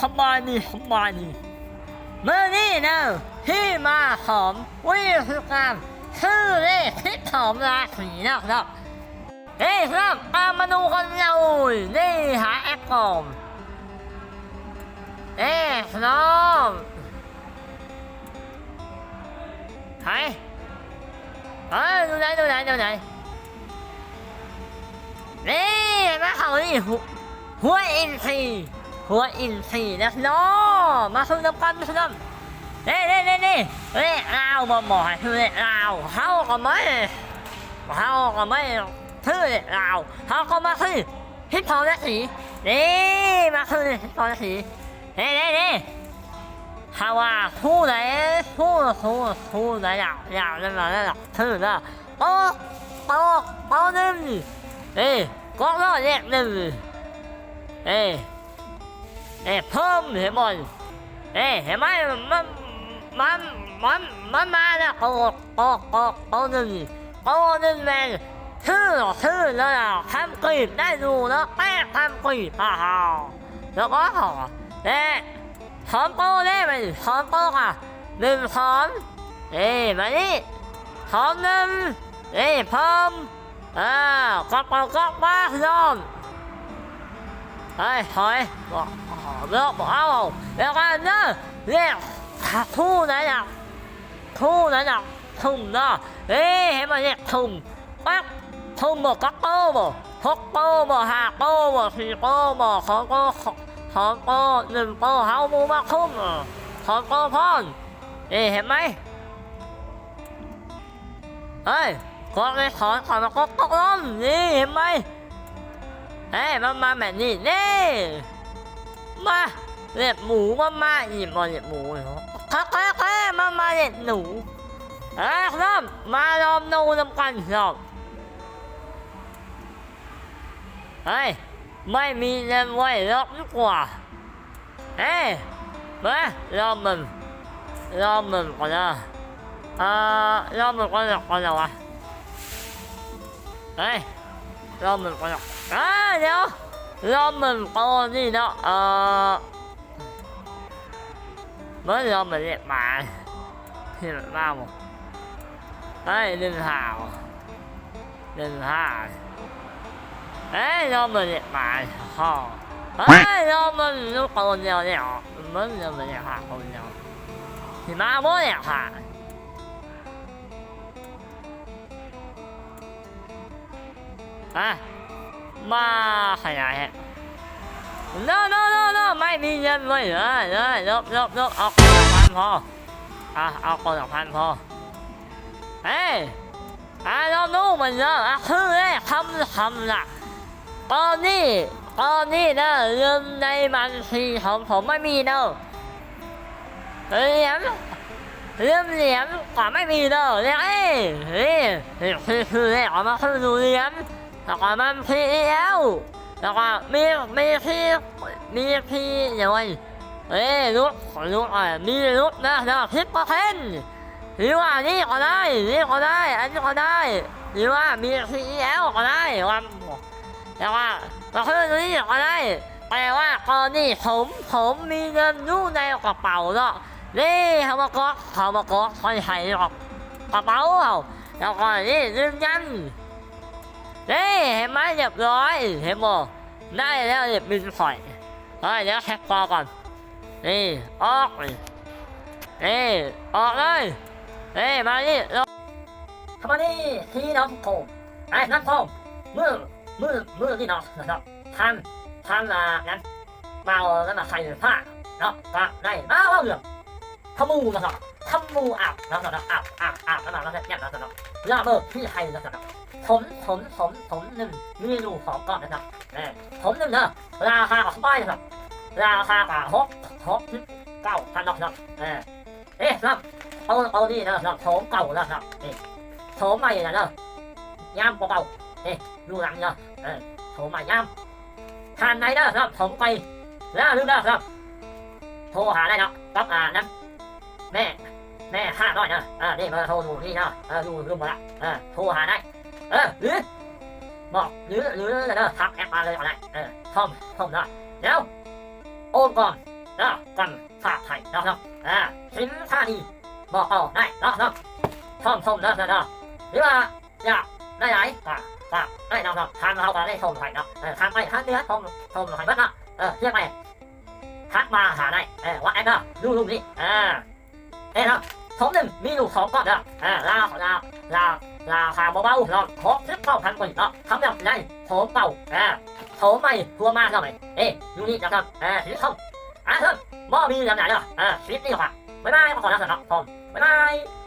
ขบายดีขบายดีเมื่อนี้นะที่มาของวิธีการชื่อเลขที่สองราศีนะครับเฮ้ยครับเอามาดูกันเลยนี่หาแอปก่อนเอ๊ะน้องไหนเอ้ยดูไหนดูไหนดูไหนนี่มาเขานี่หัวหัวอินทรี หัวอินทรีนะน้อมาสู้น้ำกันมาสู้น้ำเน่เน่เน่เน่เฮ้ยเรามาหมอให้ชื่อเลยเราเขาก็ไม่เขาก็ไม่ชื่อเลยเราเขาก็มาชื่อฮิปโปและสีนี่มาชื่อฮิปโปและสีเน่เน่เน่ถ้าว่าคู่ไหนคู่คู่คู่ไหนอยากอยากจะมาแล้วชื่อละโต๊ะโต๊ะโต๊ะหนึ่งเอ้ยก็รอดแยกหนึ่งเอ้ เอ้เพิ่มเห็นบอลเอ้เห็นไหมมันมันมันมันมาแล้วโตโตโต๊ะโต๊ะหนึ่งโตหนึ่งแมนชื่อชื่อแล้วทำกรีบได้ดูแล้วแป้งทำกรีบฮ่าฮ่าแล้วก็เอ๊ะพร้อมโป้ได้ไหมพร้อมโป้ค่ะหนึ่งพร้อมเอ้มานี่พร้อมหนึ่งเอ้พร้อมอ่าก๊อกก๊อกก๊อกมาพร้อม เฮ้ยถอยบอกเลิกบอกเอาแล้วกันเนอะเรียกคู่ไหนอะคู่ไหนอะทุ่มเนาะเอ้ยเห็นไหมเรียกทุ่มปักทุ่มบอกก๊อกโป้บอกหกโป้บอกห้าโป้บอกสี่โป้บอกสองโป้ขอโปหนึ่งโปเฮามูมาคุ้มขอโปพอนเอ้เห็นไหมเฮ้ยกดเลยถอนถอนมากดตกลมนี่เห็นไหม เฮ้ยมามาแบบนี้นี่มาเล็บหมูมามาหยิบมาเล็บหมูเหรอค่แค่แค่มามาเล็บหนูเอ้ยครับมาลอมนูนำกันครับเฮ้ยไม่มีเงินไว้รอบดีกว่าเฮ้ยมารอบมึงรอบมึงก่อนนะเอ่อรอบมึงก่อนก่อนนะวะเฮ้ยรอบมึงก่อน อ่าเดี๋ยวเราเหมือนตอนนี้เนาะเออเมื่อเราเหมือนเด็กมาเห็นบ้าบ่ไอ้เดินห่าวเดินหาเอ้ยเราเหมือนเด็กมาฮ่อเอ้ยเราเหมือนลูกคนเดียวเนี่ยเหมือนเราเหมือนเด็กห่าคนเดียวที่มาบ่เนี่ยค่ะอะ bố đẹp hả À Ma phải là hẹn No no no no Mày đi nhân với nữa Rồi lốp lốp lốp Ốc con là พันพออะเอาคนละพันพอเฮ้ยอะเราดูมันเนอะอะคือเนี่ยทำทำละตอนนี้ตอนนี้นะเงินในบัญชีของผมไม่มีเนอะเหรียญเรื่องเหรียญก็ไม่มีเนอะเนี่ยเอ้ยเฮ้ยคือคือเนี่ยเอามาคือดูเหรียญ แล้วก็มันพีเอลแล้วก็มีมีที่มีที่อย่างไรเอ้ยรุดรุดอะมีรุดนะนะคิดเปอร์เซ็นหรือว่านี่ก็ได้นี่ก็ได้ อันนี้ก็ได้หรือว่ามีพีเอลก็ได้วันแต่ว่าเราคือนี้ก็ได้แปลว่ากรณีผมผมมีเงินอยู่ในกระเป๋าเนาะนี่เขามาก็เขามาก็คอยให้หรอกกระเป๋าเราแล้วก็นี่ยืนยัน นี่เห็นไหมเรียบร้อยเห็นบ่ได้แล้วเรียบบินข่อยเฮ้ยเดี๋ยวแคปคอก่อนนี่ออกนี่ออกเลยนี่มานี่เราเข้ามานี่ที่น้องโถไอ้น้องโถมือมือมือที่เนาะนะครับท่านท่านอ่านั้นมาเอาแล้วมาใส่ผ้าเนาะก็ได้มาว่าเรื่องขมูนะครับขมูอาบนะครับอาบอาบอาบแล้วแล้วเนี่ยนะครับลาเบอร์ที่ไทยนะครับ ผมผมผมผมหนึ่งมีรูสองก้อนนะครับเออผมหนึ่งเนาะราคาของป้ายนะครับราคากว่าหกหกเก้าพันนะครับเออเอ๊ะครับเอาเอาดีนะครับผมเก่านะครับนี่ผมใหม่นะเนาะย่ามเก่าๆดูหลังเนาะเออโทรมาย้ำทานไหนนะครับผมไปแล้วลืมนะครับโทรหาได้เนาะกับอ่านะแม่แม่ห้าร้อยนะเออนี่เบอร์โทรดูนี่เนาะเออดูลืมหมดละเออโทรหาได้ เออหรือบอกหรือหรือเนาะทักแอปมาเลยก็ได้เออท่อมท่อมเนาะเดี๋ยวโอนก่อนนะกันฝากไทยเนาะเนาะอ่าสินค้าดีบอกต่อได้เนาะเนาะชมชมเนาะเนาะนะหรือว่าอยากได้ไหนอ่าฝากได้เนาะเนาะทางเราก็ได้ชมไทยเนาะเออทางไปทางเนื้อชมชมไทยบ้างเนาะเออเรียกไปทักมาหาได้เออว่าแอนเนะดูรูปนี้อ่าเอ้เนาะสมหนึ่งมีอยู่สองก้อนเนาะอ่าลาลาลา ราคาเบาๆเนาะหกสิบเก้าพันกว่าเนาะทำแบบไหนโถมเป่าอ่าโถมใหม่ทัวมาเท่าไหร่เอ๊ะยูนี่นะครับอ่าสีส้มอ่าเพิ่มหม้อมีอย่างไหนเนาะอ่าคลิปนี้ครับบ๊ายบายขอขอลาสำหรับผมบ๊ายบาย